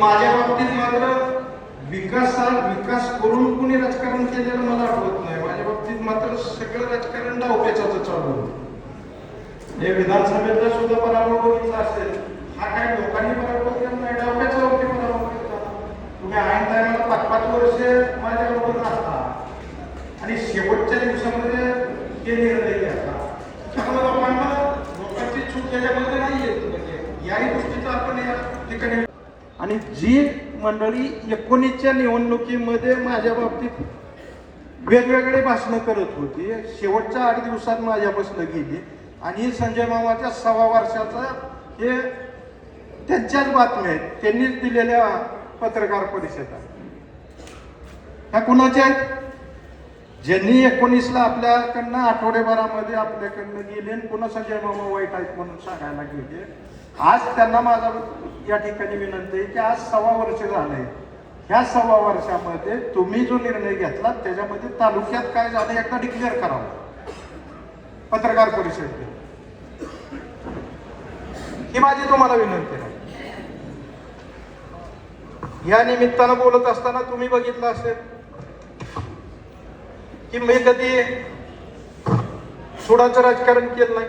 माझ्या बाबतीत मात्र विकासा विकास करून कुणी राजकारण केलेलं मला आठवत नाही. माझ्या बाबतीत मात्र सगळं राजकारण डावपेचाचं चालू होतं. हे विधानसभेचा सुद्धा पराभव बघितला असेल. हा काय लोकांनी पराभव केला नाही डावपेचा वरती पराभव केला. तुम्ही ऐन टायमाला पाच पाच वर्ष माझ्याबरोबर राहता. आणि शेवटच्या दिवसामध्ये ते निर्णय घ्यायचा. त्यामुळे लोकांना लोकांची चूक त्याच्यामध्ये नाही येत म्हणजे याही गोष्टीचा आपण या ठिकाणी आणि जी मंडळी एकोणीसच्या निवडणुकीमध्ये माझ्या बाबतीत वेगवेगळे भाषणं करत होती. शेवटच्या आठ दिवसात माझ्यापासून गेली. आणि संजय मामाच्या सव्वा वर्षाचा हे त्यांच्याच बातम्या आहेत. त्यांनीच दिलेल्या पत्रकार परिषदा. ह्या कुणाच्या आहेत? ज्यांनी एकोणीसला आपल्याकडनं आठवडेभरामध्ये आपल्याकडनं गेले आणि पुन्हा संजय मामा वाईट आहेत म्हणून सांगायला गेले. आज त्यांना माझा या ठिकाणी विनंती आहे की आज सव्वा वर्ष झालंय ह्या सव्वा वर्षामध्ये तुम्ही जो निर्णय घेतला त्याच्यामध्ये तालुक्यात काय झालं एकदा डिक्लेअर करावं. पत्रकार परिषद ही माझी तुम्हाला विनंती आहे. या निमित्तानं बोलत असताना तुम्ही बघितलं असेल की मी कधी सुडाचं राजकारण केलं नाही.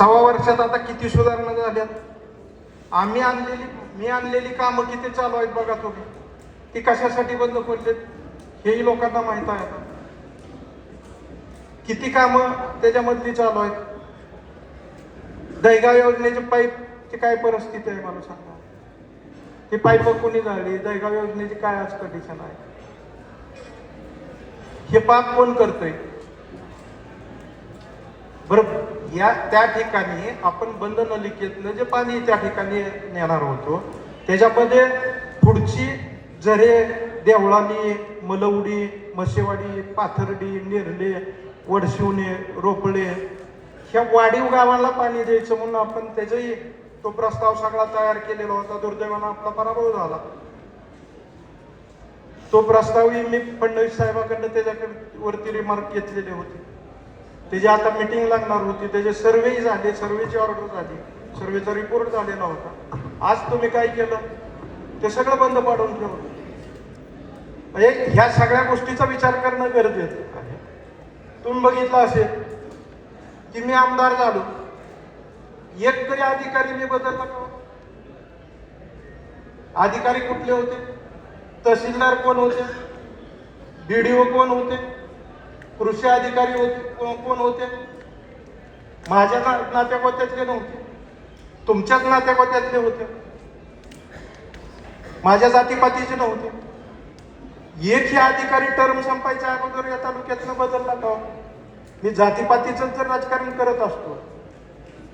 सव्वा वर्षात आता किती सुधारणा झाल्यात? आम्ही आणलेली मी आणलेली कामं किती चालू आहेत बघा तुम्ही. ती कशासाठी बंद पडलेत हेही लोकांना माहीत आहे किती कामं त्याच्यामधली चालू आहेत? दहीगाव योजनेची पाईपची काय परिस्थिती आहे मला सांगा. ती पाईप कोणी झाली दैगाव योजनेची काय आज कंडिशन आहे? हे पाप कोण करतोय? बरोबर या त्या ठिकाणी आपण बंद नलिकेतलं जे पाणी त्या ठिकाणी नेणार होतो त्याच्यामध्ये पुढची झरे देवळाली मलवडी मशेवाडी पाथर्डी नेरले वडशिवणे रोपळे ह्या वाढीव गावाला पाणी द्यायचं म्हणून आपण त्याचाही तो प्रस्ताव सगळा तयार केलेला होता. दुर्दैवानं आपला पराभव झाला. तो प्रस्तावही मी फडणवीस साहेबांकडनं त्याच्याकडे वरती रिमार्क घेतलेले होते. त्याची आता मिटिंग लागणार होती त्याचे सर्वेही झाले सर्वेची ऑर्डर झाली. सर्वेचा रिपोर्ट झालेला होता. आज तुम्ही काय केलं? ते सगळं बंद पाडून ठेवलं म्हणजे ह्या सगळ्या गोष्टीचा विचार करणं गरजेचं आहे. तुम्ही बघितलं असेल की मी आमदार झालो. एक तरी अधिकारी मी बदलला का? अधिकारी कुठले होते? तहसीलदार कोण होते? बीडीओ कोण होते? कृषी अधिकारी होते कोण कोण होते? माझ्या ना- नात्याकोत्यातले नव्हते. तुमच्याच नात्यागोत्यातले होते. माझ्या जातीपातीचे नव्हते. एक हे अधिकारी टर्म संपायच्या अगोदर या तालुक्यातनं बदलला का? मी जातीपातीचं जर राजकारण करत असतो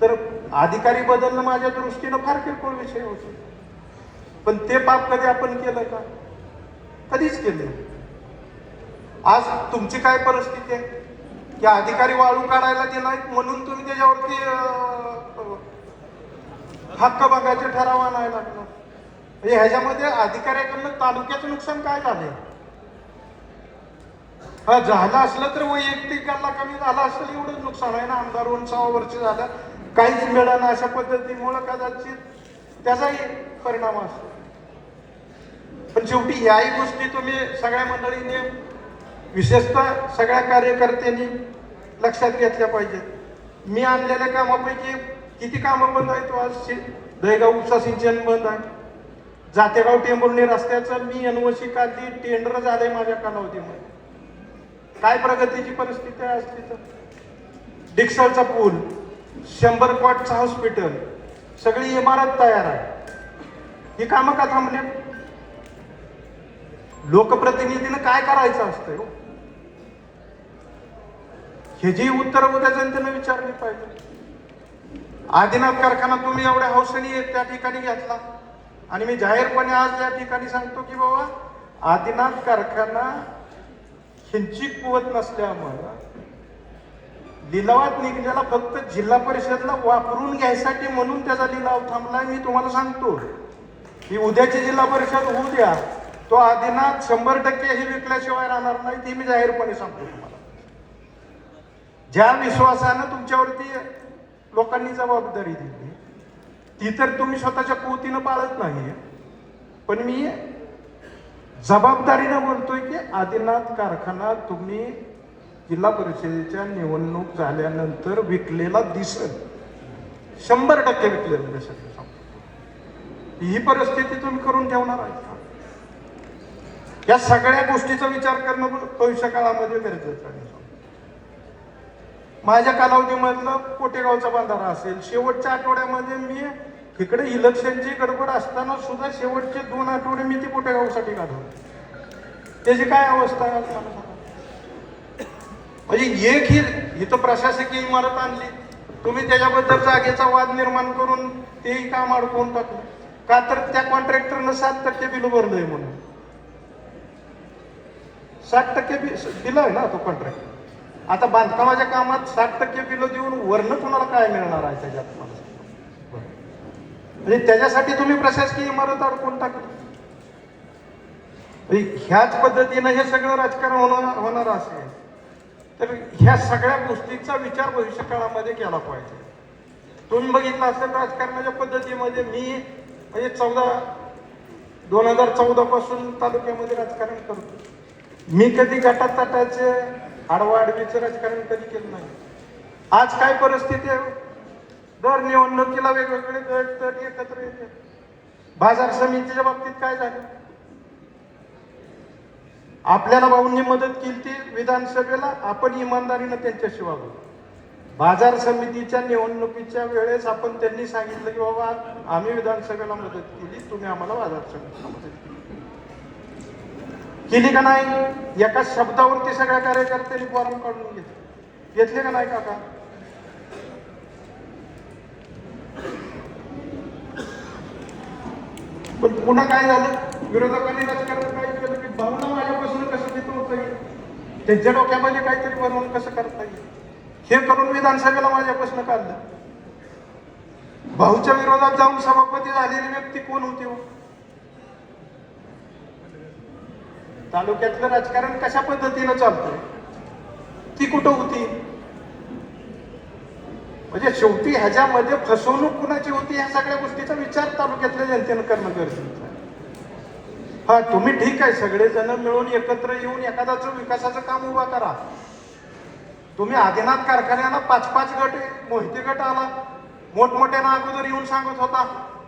तर अधिकारी बदलणं माझ्या दृष्टीनं फार किरकोळ विषय होतो. पण ते पाप कधी आपण केलं का? कधीच केलं आज तुमची काय परिस्थिती आहे? की अधिकारी वाळू काढायला दिलाय म्हणून तुम्ही त्याच्यावरती हक्क बघायचे ठराव आणायला लागला. म्हणजे ह्याच्यामध्ये अधिकाऱ्याकडनं तालुक्याचं नुकसान काय झालंय? हा झालं असलं तर वैयक्तिकाला कमी झालं असेल एवढंच नुकसान आहे ना? आमदार होऊन सहा वर्ष झालं. काहीच मिळालं अशा पद्धतीमुळे कदाचित त्याचाही परिणाम असतो. पण शेवटी याही गोष्टी तुम्ही सगळ्या मंडळीने विशेषतः सगळ्या कार्यकर्त्यांनी लक्षात घेतल्या पाहिजेत. मी आणलेल्या कामापैकी किती कामं बंद आहेत हो आज? शि- दहेगाव उपसा सिंचन बंद आहे. जातेगाव टेंभुर्णी रस्त्याचं मी एनओसी काढली टेंडर झालंय माझ्या कालावधीमध्ये. काय प्रगतीची परिस्थिती आहे असली तर डिक्सलचा पूल शंभर कॉटचं हॉस्पिटल सगळी इमारत तयार आहे. ही कामं का थांबले? लोकप्रतिनिधीनं काय करायचं असतं हो? हे जी उत्तर उद्या जनतेनं विचारली पाहिजे. आदिनाथ कारखाना तुम्ही एवढ्या हौसनी त्या ठिकाणी घेतला. आणि मी जाहीरपणे आज या ठिकाणी सांगतो की बाबा आदिनाथ कारखाना ह्यांची कुवत नसल्यामुळं लिलावात निघलेला फक्त जिल्हा परिषदला वापरून घ्यायसाठी म्हणून त्याचा लिलाव थांबलाय मी तुम्हाला सांगतो. की उद्याची जिल्हा परिषद होऊ द्या तो आदिनाथ शंभर टक्के हे विकल्याशिवाय राहणार नाही ते मी जाहीरपणे सांगतो तुम्हाला. ज्या विश्वासानं तुमच्यावरती लोकांनी जबाबदारी दिली ती तर तुम्ही स्वतःच्या पोतीनं पाळत नाही पण मी जबाबदारीनं बोलतोय की आदिनाथ कारखाना तुम्ही जिल्हा परिषदेच्या निवडणूक झाल्यानंतर विकलेला दिसत शंभर टक्के विकलेला दिसत ही परिस्थिती तुम्ही करून ठेवणार आहे का? या सगळ्या गोष्टीचा विचार करणं भविष्य काळामध्ये गरजेचं आहे. माझ्या कालावधीमधलं कोटेगावचा बांधारा असेल. शेवटच्या आठवड्यामध्ये मी इकडे इलेक्शनची गडबड असताना सुद्धा शेवटचे दोन आठवडे मी ती कोटेगावसाठी काढवले त्याची काय अवस्था आहे म्हणजे एक ही इथं प्रशासकीय इमारत आणली. तुम्ही त्याच्याबद्दल जागेचा वाद निर्माण करून तेही काम अडकवून टाकलं. का तर त्या कॉन्ट्रॅक्टरनं सात टक्के बिल भरलंय म्हणून. सात टक्के बिल दिलंय ना तो कॉन्ट्रॅक्ट आता बांधकामाच्या कामात साठ टक्के बिलं देऊन वर्ण तुम्हाला काय मिळणार आहे त्याच्यात? मला म्हणजे त्याच्यासाठी तुम्ही प्रशासकीय इमारत अडकून टाकली. म्हणजे ह्याच पद्धतीनं हे सगळं राजकारण होणार होणार असेल तर ह्या सगळ्या गोष्टींचा विचार भविष्य काळामध्ये केला पाहिजे. तुम्ही बघितलं असेल राजकारणाच्या पद्धतीमध्ये मी म्हणजे चौदा दोन हजार चौदा पासून तालुक्यामध्ये राजकारण करतो. मी कधी गटातटाचे आडवाडवीचं राजकारण कधी केलं नाही. आज काय परिस्थिती आहे? दर निवडणुकीला वेगवेगळे गट तर एकत्र येते बाजार समितीच्या बाबतीत काय झालं? आपल्याला भाऊंनी मदत केली ती विधानसभेला आपण इमानदारीनं त्यांच्याशी वागू बाजार समितीच्या निवडणुकीच्या वेळेस आपण त्यांनी सांगितलं की बाबा आम्ही विधानसभेला मदत केली तुम्ही आम्हाला बाजार समितीला मदत केली. केली का नाही? एका शब्दावरती सगळ्या कार्यकर्त्यांनी फॉर्म काढून घेतले. घेतले का नाही काका? पण पुन्हा काय झालं? विरोधकांनी राजकारण काय केलं? की भावना माझ्यापासून कसं घेत होता येईल त्यांच्या डोक्यामध्ये काहीतरी बनवून कसं करता येईल? हे करून विधानसभेला माझ्यापासून काढलं. भाऊच्या विरोधात जाऊन सभापती झालेली व्यक्ती कोण होती हो? तालुक्यातलं राजकारण कशा पद्धतीनं चालतंय? ती कुठं होती? म्हणजे शेवटी ह्याच्यामध्ये फसवणूक कुणाची होती ह्या सगळ्या गोष्टीचा विचार तालुक्यातल्या जनतेनं करणं गरजेचं आहे. हा तुम्ही ठीक आहे सगळेजण मिळून एकत्र येऊन एखादाचं विकासाचं काम उभा करा. तुम्ही आदिनाथ कारखान्याला पाच पाच गट मोहिते गट आला. मोठमोठ्यानं अगोदर येऊन सांगत होता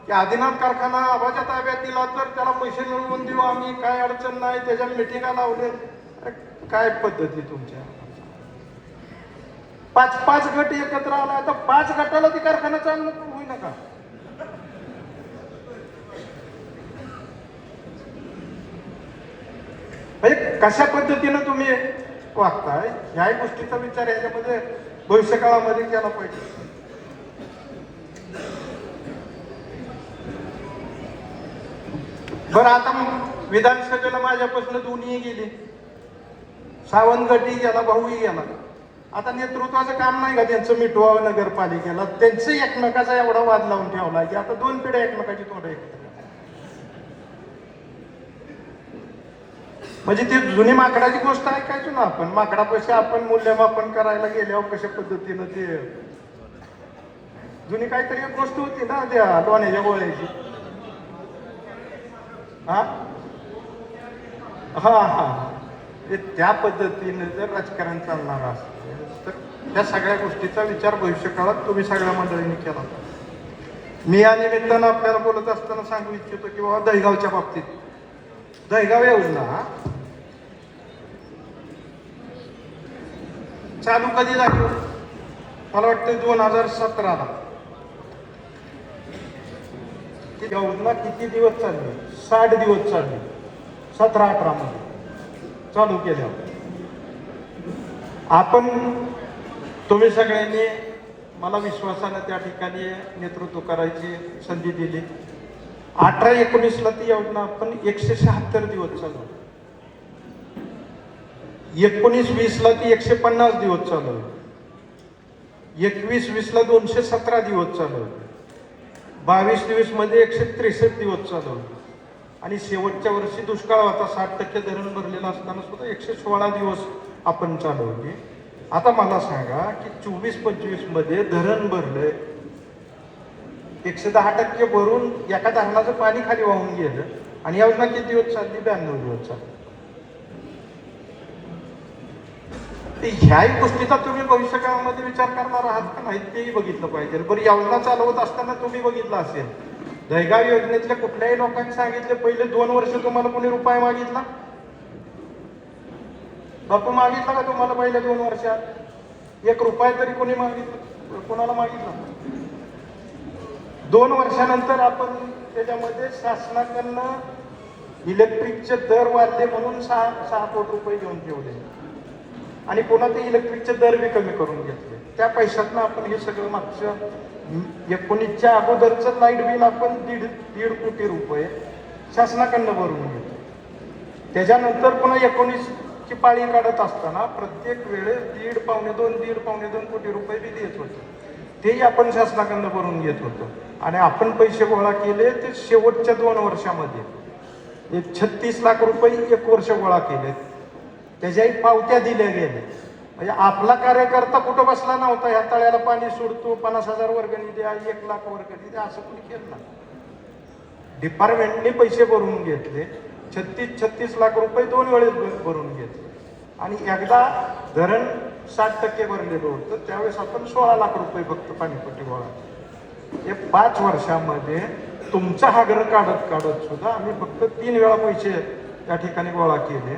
की आदिनाथ कारखाना आबाच्या ताब्यात दिला तर त्याला पैसे मिळवून देऊ आम्ही. काय अडचण नाही त्याच्या मिटिंगा लावले. काय पद्धती तुमच्या? पाच पाच गट एकत्र आला आता पाच गटाला ती कारखाना चांगलं होई नका म्हणजे कशा पद्धतीनं तुम्ही वागताय? ह्या गोष्टीचा विचार याच्यामध्ये भविष्यकाळामध्ये केला पाहिजे. बरं आता मग विधानसभेला माझ्यापासून दोन्ही गेले. सावंतगडी गेला भाऊही गेला. आता नेतृत्वाचं काम नाही का त्यांचं मिटवावं नगरपालिकेला? त्यांचं एकमेकाचा एवढा वाद लावून ठेवला की आता दोन पिढ्या एकमेकाची तोंड एकत्र म्हणजे ती जुनी माकडाची गोष्ट ऐकायचो ना आपण. माकडापाशी आपण मूल्यमापन करायला गेल्यावर कशा पद्धतीनं ते जुनी काहीतरी एक गोष्ट होती ना त्या लोण्याच्या गोळ्याची. हां? हां हां. त्या पद्धतीने जर राजकारण चालणार असेल तर त्या सगळ्या गोष्टीचा विचार भविष्यकाळात तुम्ही सगळ्या मंडळींनी केला. मी या निमित्तानं आपल्याला बोलत असताना सांगू इच्छितो की बाबा दहीगावच्या बाबतीत. दहीगाव योजना चालू कधी झाली मला वाटतं दोन हजार सतराला ती योजना किती दिवस चालली? साठ दिवस चालली. सतरा अठरा मध्ये चालू केल्यावर आपण. तुम्ही सगळ्यांनी मला विश्वासानं त्या ठिकाणी नेतृत्व करायची संधी दिली. अठरा एकोणीसला ती योजना आपण एकशे शहात्तर दिवस चालू. एकोणीस वीसला ती एकशे पन्नास दिवस चालू. एकवीस वीसला दोनशे सतरा दिवस चालू. बावीस तेवीसमध्ये एकशे त्रेसष्ट दिवस चालू आणि शेवटच्या वर्षी दुष्काळ होता साठ टक्के धरण भरलेलं असताना सुद्धा एकशे सोळा दिवस आपण चालवली. आता मला सांगा की चोवीस पंचवीसमध्ये धरण भरलंय. एकशे दहा टक्के भरून एका धरणाचं पाणी खाली वाहून गेलं. आणि योजना किती दिवस चालली? ब्याण्णव दिवस चालली. ते ह्याही गोष्टीचा तुम्ही भविष्यकाळामध्ये विचार करणार आहात का नाही तेही बघितलं पाहिजे. बरं योजना चालवत असताना तुम्ही बघितलं असेल. दहगाव योजनेतल्या कुठल्याही लोकांनी सांगितले पहिले दोन वर्ष तुम्हाला कोणी रुपये मागितला? बापू मागितला का तुम्हाला पहिल्या दोन वर्षात? एक रुपया तरी कोणी मागितलं? कोणाला मागितला? दोन वर्षानंतर आपण त्याच्यामध्ये शासनाकडनं इलेक्ट्रिकचे दर वाढले म्हणून सहा सहा कोटी रुपये घेऊन ठेवले. आणि पुन्हा ते इलेक्ट्रिकचे दर बी कमी करून घेतले. त्या पैशातनं आपण हे सगळं मागच्या एकोणीसच्या अगोदरचं लाइट बिल आपण दीड दीड कोटी रुपये शासनाकडनं भरून घेतो. त्याच्यानंतर पुन्हा एकोणीसची पाळी काढत असताना प्रत्येक वेळेस दीड पावणे दोन दीड पावणे दोन कोटी रुपये बी देत होतो. तेही आपण शासनाकडनं भरून घेत होतो. आणि आपण पैसे गोळा केले ते शेवटच्या दोन वर्षामध्ये. एक छत्तीस लाख रुपये एक वर्ष गोळा केले त्याच्याही पावत्या दिल्या गेल्या. म्हणजे आपला कार्यकर्ता कुठं बसला नव्हता ह्या तळ्याला पाणी सोडतो पन्नास हजार वर्गणी द्या एक लाख वर्गणी द्या असं कोणी केलं नाही. डिपार्टमेंटने पैसे भरून घेतले छत्तीस छत्तीस लाख रुपये दोन वेळेस भरून घेतले. आणि एकदा धरण साठ टक्के भरलेलं होतं त्यावेळेस आपण सोळा लाख रुपये फक्त पाणीपट्टी गोळा हे पाच वर्षामध्ये तुमचा हागर काढत काढत सुद्धा आम्ही फक्त तीन वेळा पैसे त्या ठिकाणी गोळा केले.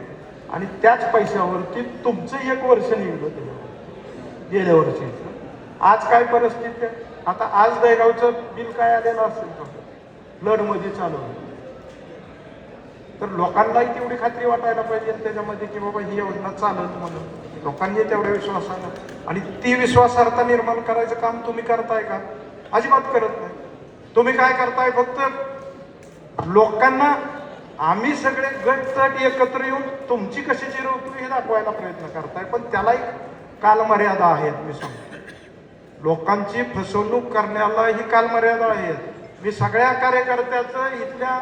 आणि त्याच पैशावरती तुमचं एक वर्ष निघलं त्याच्यावर गेल्या वर्षीचं आज काय परिस्थिती आहे? आता आज दहेगावचं बिल काय आलेलं असेल तो? फ्लडमध्ये चालू तर लोकांनाही तेवढी खात्री वाटायला पाहिजे त्याच्यामध्ये की बाबा ही योजना चालत म्हणून. लोकांनी तेवढ्या विश्वासानं. आणि ती विश्वासार्हता निर्माण करायचं काम तुम्ही करताय का? अजिबात करत नाही. तुम्ही काय करताय? फक्त लोकांना आम्ही सगळे गट एकत्र येऊन तुमची कशी जिरवतो हे दाखवायला प्रयत्न करताय पण त्यालाही कालमर्यादा आहेत मी सांगतो. लोकांची फसवणूक करण्याला ही कालमर्यादा आहेत. मी सगळ्या कार्यकर्त्याचं इथल्या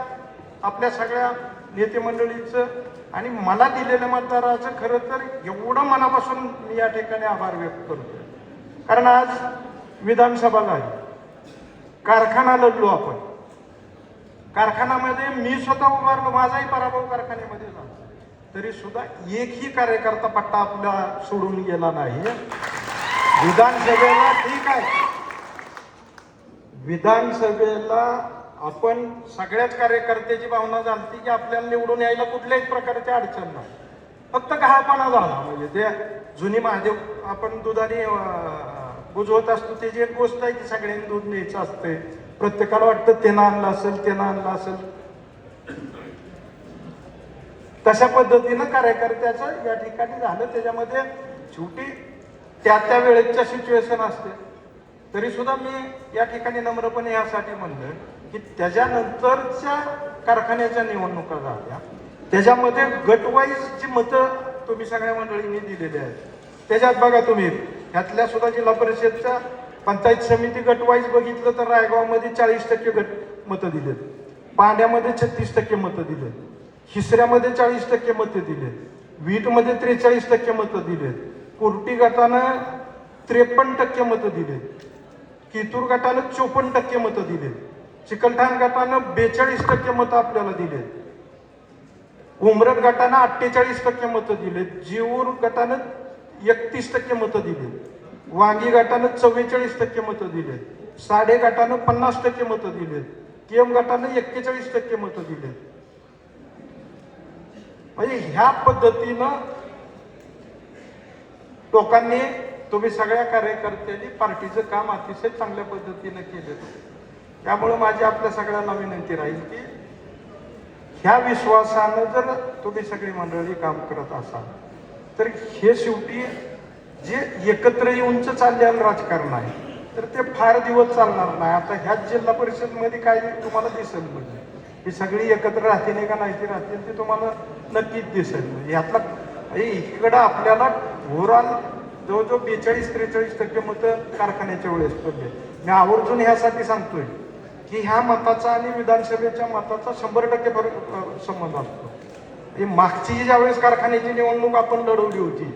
आपल्या सगळ्या नेते मंडळीचं आणि मला दिलेल्या मतदाराचं खरं तर एवढं मनापासून मी या ठिकाणी आभार व्यक्त करतो. कारण आज विधानसभा झाली. कारखाना लढलो आपण. कारखान्यामध्ये मी स्वतः उभारलो माझाही पराभव कारखान्यामध्ये झाला. तरी सुद्धा एकही कार्यकर्ता पट्टा आपला सोडून गेला नाही. विधानसभेला ठीक आहे. विधानसभेला आपण सगळ्याच कार्यकर्त्याची भावना जाणते की आपल्याला निवडून यायला कुठल्याही प्रकारची अडचण नाही. फक्त गहापणा झाला. म्हणजे ते जुनी महादेव आपण दुधाने बुजवत असतो त्याची एक गोष्ट आहे की सगळ्यांनी दूध न्यायचं असते प्रत्येकाला वाटतं त्यानं आणलं असेल त्यानं आणलं असेल. तशा पद्धतीनं कार्यकर्त्याचं या ठिकाणी झालं. त्याच्यामध्ये शेवटी त्या त्या वेळेच्या सिच्युएशन असते. तरी सुद्धा मी या ठिकाणी नम्रपणे यासाठी म्हणलं की त्याच्यानंतरच्या कारखान्याच्या निवडणुका झाल्या. त्याच्यामध्ये गटवाईज जी मतं तुम्ही सगळ्या मंडळींनी दिलेली आहेत त्याच्यात बघा तुम्ही ह्यातल्या सुद्धा जिल्हा परिषदच्या पंचायत समिती गटवाईज बघितलं तर रायगावमध्ये चाळीस टक्के गट मतं दिलेत. पाण्यामध्ये छत्तीस टक्के मतं दिलेत. हिसऱ्यामध्ये चाळीस टक्के मतं दिलेत. वीटमध्ये त्रेचाळीस टक्के मतं दिलेत. कुर्टी गटानं त्रेपन्न टक्के मतं दिलेत. कितूर गटानं चोपन्न टक्के मतं दिलेत. चिकलठाण गटानं बेचाळीस टक्के मतं आपल्याला दिलेत. उमरट गटानं अठ्ठेचाळीस टक्के मतं दिलेत. जीवूर गटानं एकतीस टक्के मतं दिलेत. वांगी गटानं चव्वेचाळीस टक्के मतं दिलेत. साडे गटानं पन्नास टक्के मतं दिलेत. केम गटानं एक्केचाळीस टक्के मतं दिलेत. म्हणजे ह्या पद्धतीनं लोकांनी तुम्ही सगळ्या कार्यकर्त्यांनी पार्टीचं काम अतिशय चांगल्या पद्धतीनं केलं. त्यामुळे माझी आपल्या सगळ्यांना विनंती राहील की ह्या विश्वासानं जर तुम्ही सगळी मंडळी काम करत असाल तर हे शेवटी जे एकत्र येऊनच चाललेलं राजकारण आहे तर ते फार दिवस चालणार नाही. आता ह्याच जिल्हा परिषदमध्ये काय तुम्हाला दिसेल म्हणजे? ही सगळी एकत्र राहतील का नाही ती राहतील ते तुम्हाला नक्कीच दिसेल. म्हणजे यातला म्हणजे इकडं आपल्याला ओव्हरऑल जवळजवळ बेचाळीस त्रेचाळीस टक्के मतं कारखान्याच्या वेळेस पडले. मी आवर्जून ह्यासाठी सांगतोय की ह्या मताचा आणि विधानसभेच्या मताचा शंभर टक्के फरक संबंध असतो. मागची ज्यावेळेस कारखान्याची निवडणूक आपण लढवली होती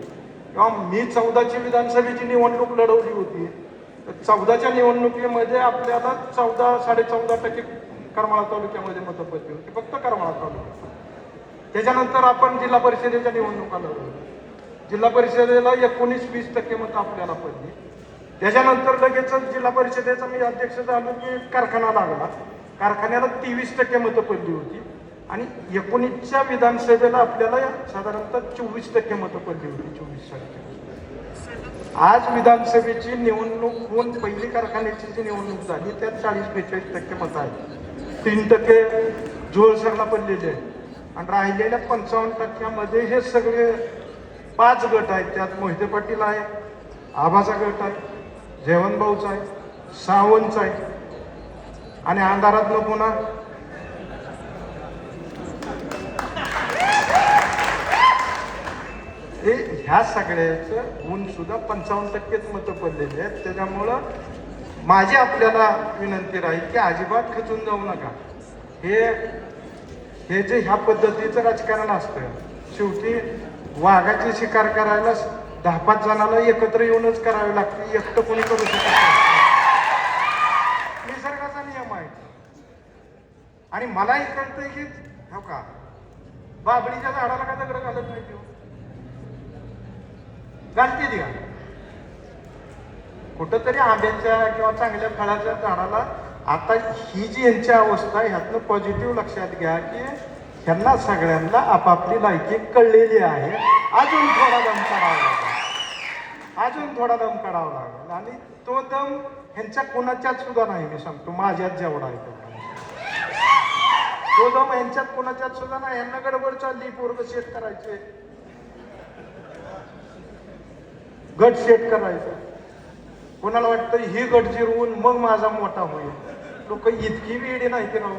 किंवा मी चौदाची विधानसभेची निवडणूक लढवली होती तर चौदाच्या निवडणुकीमध्ये आपल्याला चौदा साडेचौदा टक्के करमाळा तालुक्यामध्ये मतं पडली होती फक्त करमाळा तालुक्यात त्याच्यानंतर आपण जिल्हा परिषदेच्या निवडणुका लढवल्या. जिल्हा परिषदेला एकोणीस वीस टक्के मतं आपल्याला पडली. त्याच्यानंतर लगेचच जिल्हा परिषदेचा मी अध्यक्ष झालो की कारखाना लागला. कारखान्याला तेवीस टक्के मतं पडली होती. आणि एकोणीसच्या विधानसभेला आपल्याला साधारणतः चोवीस टक्के मतं पडली होती चोवीस टक्के. आज विधानसभेची निवडणूक होऊन पहिली कारखान्याची जी निवडणूक झाली त्यात चाळीस बेचाळीस टक्के मतं आहेत. तीन टक्के जोळसरला पडलेले आहेत. आणि राहिलेल्या पंचावन्न टक्क्यामध्ये हे सगळे पाच गट आहेत. त्यात मोहिते पाटील आहे आबाचा गट आहे जेवण भाऊचा आहे सावंतचा आहे. आणि अंधारातलं पुन्हा हे ह्या सगळ्याचं गुणसुद्धा सुद्धा पंचावन्न टक्केच मतं पडलेली आहेत. त्याच्यामुळं माझी आपल्याला विनंती राहील की अजिबात खचून जाऊ नका. हे हे जे ह्या पद्धतीचं राजकारण असतं शेवटी वाघाची शिकार करायला दहा पाच जणाला एकत्र येऊनच करावी लागते एकटं कोणी करू शकत नाही. निसर्गाचा नियम आहे. आणि मलाही कळतंय की हो का? बाबडीच्या झाडाला का दगड घालत नाही घालते ती कुठंतरी आंब्याच्या किंवा चांगल्या फळाच्या झाडाला आता ही जी यांची अवस्था आहे ह्यातनं पॉझिटिव्ह लक्षात घ्या की ह्यांना सगळ्यांना आपापली लायकी कळलेली आहे. अजून थोडा दम काढावा लागेल. अजून थोडा दम काढावा लागेल. आणि तो दम ह्यांच्या कोणाच्यात सुद्धा नाही मी सांगतो. माझ्यात जेवढा आहे तो दम. ह्यांच्यात कोणाच्यात सुद्धा नाही. ह्यांना गडबड चालली पूर्व शेत करायचे. गट सेट करायचं. कोणाला वाटतं ही गट जिरवून मग माझा मोठा होईल? लोक इतकी वेळी नाही ते राहू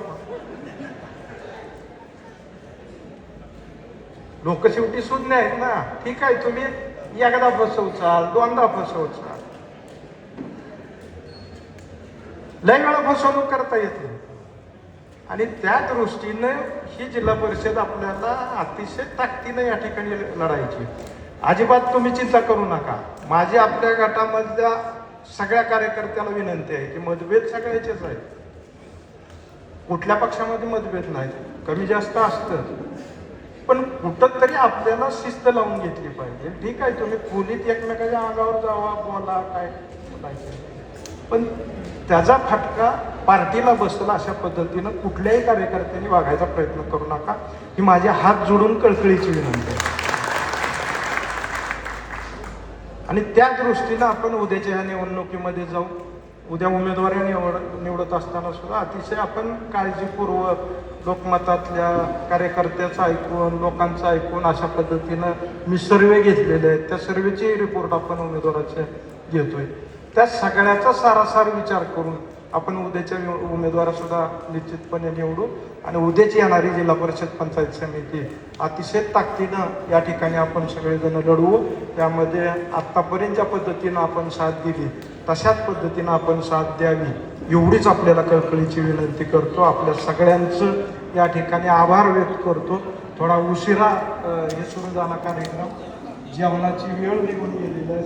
लोक शेवटी सुज्ञ आहेत ना. ठीक आहे तुम्ही एकदा फसवचाल दोनदा फसवचाल लय वेळा फसवणूक करता येते आणि त्या दृष्टीनं ही जिल्हा परिषद आपल्याला अतिशय ताकदीनं या ठिकाणी लढायची. अजिबात तुम्ही चिंता करू नका. माझी आपल्या गटामधल्या सगळ्या कार्यकर्त्याला विनंती आहे की मतभेद सगळ्याचेच आहेत. कुठल्या पक्षामध्ये मतभेद नाहीत. कमी जास्त असतं. पण कुठंतरी आपल्याला शिस्त लावून घेतली पाहिजे. ठीक आहे तुम्ही खोलीत एकमेकाच्या अंगावर जावा बोला काय पण त्याचा फटका पार्टीला बसला अशा पद्धतीनं कुठल्याही कार्यकर्त्यांनी वागायचा प्रयत्न करू नका. ही माझे हात जोडून कळकळीची विनंती आहे. आणि त्या दृष्टीनं आपण उद्याच्या ह्या निवडणुकीमध्ये जाऊ. उद्या उमेदवारी निवड निवडत असताना सुद्धा अतिशय आपण काळजीपूर्वक लोकमतातल्या कार्यकर्त्याचं ऐकून लोकांचं ऐकून अशा पद्धतीनं मी सर्वे घेतलेले आहेत. त्या सर्वेचे रिपोर्ट आपण उमेदवाराचे घेतोय. त्या सगळ्याचा सारासार विचार करून आपण उद्याच्या उमेदवार सुद्धा निश्चितपणे निवडू. आणि उद्याची येणारी जिल्हा परिषद पंचायत समिती अतिशय ताकदीनं या ठिकाणी आपण सगळेजण लढवू. त्यामध्ये आत्तापर्यंत ज्या पद्धतीनं आपण साथ दिली तशाच पद्धतीनं आपण साथ द्यावी. एवढीच आपल्याला कळकळीची विनंती करतो. आपल्या सगळ्यांचं या ठिकाणी आभार व्यक्त करतो. थोडा उशिरा हे सुरू झाला कार्यक्रम. जेवणाची वेळ निघून गेलेली आहे.